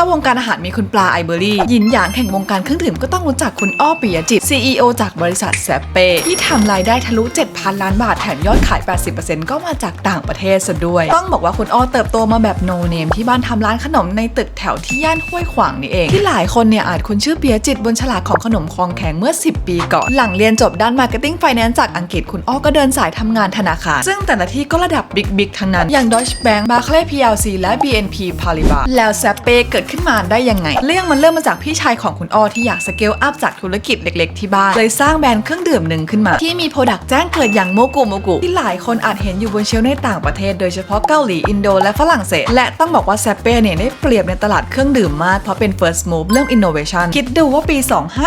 าวงการอาหารมีคุณปลาไอเบอรี่ ยินหยางแห่งวงการเครื่องดื่มก็ต้องรู้จักคุณอ้อปิยจิต CEO จากบริษัทแซปเปที่ทำรายได้ทะลุ 7,000 ล้านบาทแถมยอดขาย 80%ก็มาจากต่างประเทศซะด้วย ต้องบอกว่าคุณอ้อเติบโตมาแบบโนเนมที่บ้านทำร้านขนมในตึกแถวที่ย่านห้วยขวางนี่เอง ที่หลายคนเนี่ยอาจคุ้นชื่อปียจิตบนฉลากของขนมคลองแข็งเมื่อ 10 ปีก่อนหลังเรียนจบด้านมาร์เก็ตติ้งไฟแนนซ์จากอังกฤษคุณอ้อก็เดินสายทำงานธนาคารซึ่งแต่ละที่ก็ระดับบิ๊กบิ๊กทั้งนั้นอย่าง Deutsche Bank Barclays PLC และ BNP Paribas แล้วแซปเป้เกิดขึ้นมาได้ยังไง เรื่องมันเริ่มมาจากพี่ชายของคุณอ้อที่อยากสเกลอัพจากธุรกิจเล็ก ๆ ที่บ้าน เลยสร้างแบรนด์เครื่องดื่มหนึ่งขึ้นมา ที่มีโปรดักต์แจ้งเกิดอย่างโมกุโมกุที่หลายคนอาจเห็นอยู่บนเชลฟ์ในต่างประเทศ โดยเฉพาะเกาหลีอินโดและฝรั่งเศส และต้องบอกว่าแซปเป้เนี่ยได้เปรียบในตลาดเครื่องดื่มมากเพราะเป็น first move เรื่อง innovation คิดดูว่าปี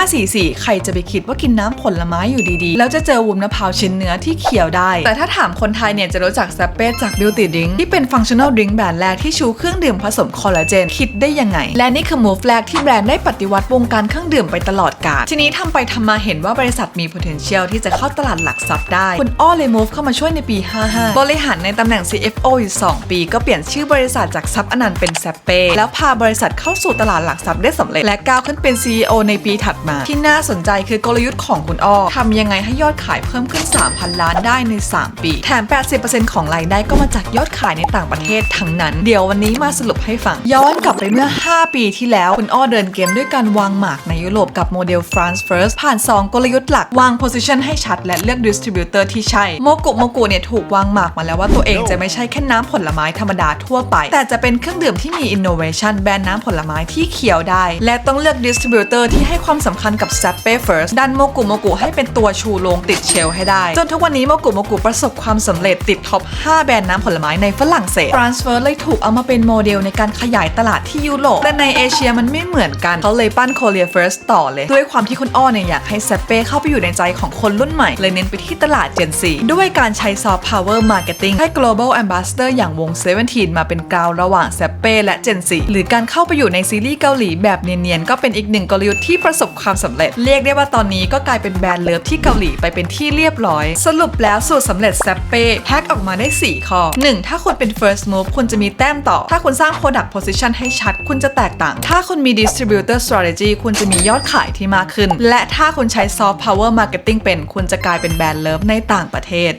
2544 ใครจะไปคิดว่ากินน้ำผลไม้อยู่ดีๆ แล้วจะเจอวุ้นมะพร้าวชิ้นเนื้อที่เคี้ยวได้ แต่ถ้าถามคนไทยเนี่ยจะรู้จักแซปเป้จาก beauty drink ที่เป็น functional drink แบรนด์แรกที่ชูเครื่องดื่มผสมคอลลาเจนคิดได้ยังไง และนี่คือ move แรกที่แบรนด์ได้ปฏิวัติวงการเครื่องดื่มไปตลอดกาลทีนี้ทำไปทำมาเห็นว่าบริษัทมี potential ที่จะเข้าตลาดหลักทรัพย์ได้ คุณอ้อเลย move เข้ามาช่วยในปี 55 บริหารในตำแหน่ง CFO อยู่ 2 ปี ก็เปลี่ยนชื่อบริษัทจากซับอนันต์เป็นแซปเป้แล้วพาบริษัทเข้าสู่ตลาดหลักทรัพย์ได้สำเร็จและก้าวขึ้นเป็น CEO ในปีถัดมา ที่น่าสนใจคือกลยุทธ์ของคุณอ้อทำยังไงให้ยอดขายเพิ่มขึ้น 3,000 ล้านได้ใน 3 ปี แถม 80%ของรายได้ก็มาจากยอดขายในต่างประเทศทั้งนั้น เดี๋ยววันนี้มาสรุปให้ฟัง ย้อนกลับไปเมื่อ5 ปีที่แล้ว คุณอ้อเดินเกมด้วยการวางหมากในยุโรปกับโมเดล France First ผ่าน 2 กลยุทธ์หลักวาง position ให้ชัด และเลือก distributor ที่ใช่ โมกุโมกุเนี่ยถูกวางหมากมาแล้วว่าตัวเองจะไม่ใช่แค่น้ำผลไม้ธรรมดาทั่วไป แต่จะเป็นเครื่องดื่มที่มี innovation แบรนด์น้ำผลไม้ที่เคี้ยวได้ และต้องเลือก distributor ที่ให้ความสำคัญกับ s a p p e First ดันโมกุโมกุให้เป็นตัวชูโรงติดเชลให้ได้ จนทุกวันนี้โมกุโมกุประสบความสำเร็จติดท็อป 5 แบรนด์น้ำผลไม้ในฝรั่งเศส France First เลยถูกเอามาเป็นโมเดลในการขยายตลาดที่ยุโรปแต่ในเอเชียมันไม่เหมือนกันเขาเลยปั้น Korea First ต่อเลย ด้วยความที่คุณอ้อเนี่ยอยากให้แซปเป้เข้าไปอยู่ในใจของคนรุ่นใหม่ เลยเน้นไปที่ตลาด Gen 4ด้วยการใช้ Soft Power Marketing ให้ Global Ambassador อย่างวง Seventeen มาเป็นกราวระหว่างแซปเป้และ Gen 4หรือการเข้าไปอยู่ในซีรีส์เกาหลีแบบเนียนๆก็เป็นอีกหนึ่งกลยุทธ์ที่ประสบความสำเร็จ เรียกได้ว่าตอนนี้ก็กลายเป็นแบรนด์เลิฟที่เกาหลีไปเป็นที่เรียบร้อย สรุปแล้วสูตรสำเร็จแซปเป้แฮกออกมาได้ 4 ข้อ 1. ถ้าคุณเป็น first move คุณจะมีแต้มต่อ ถ้าคุณสร้าง product position ให้ชัดคุณจะแตกต่าง ถ้าคุณมี distributor strategy คุณจะมียอดขายที่มากขึ้น และถ้าคุณใช้ soft power marketing เป็น คุณจะกลายเป็นแบรนด์เลิฟในต่างประเทศ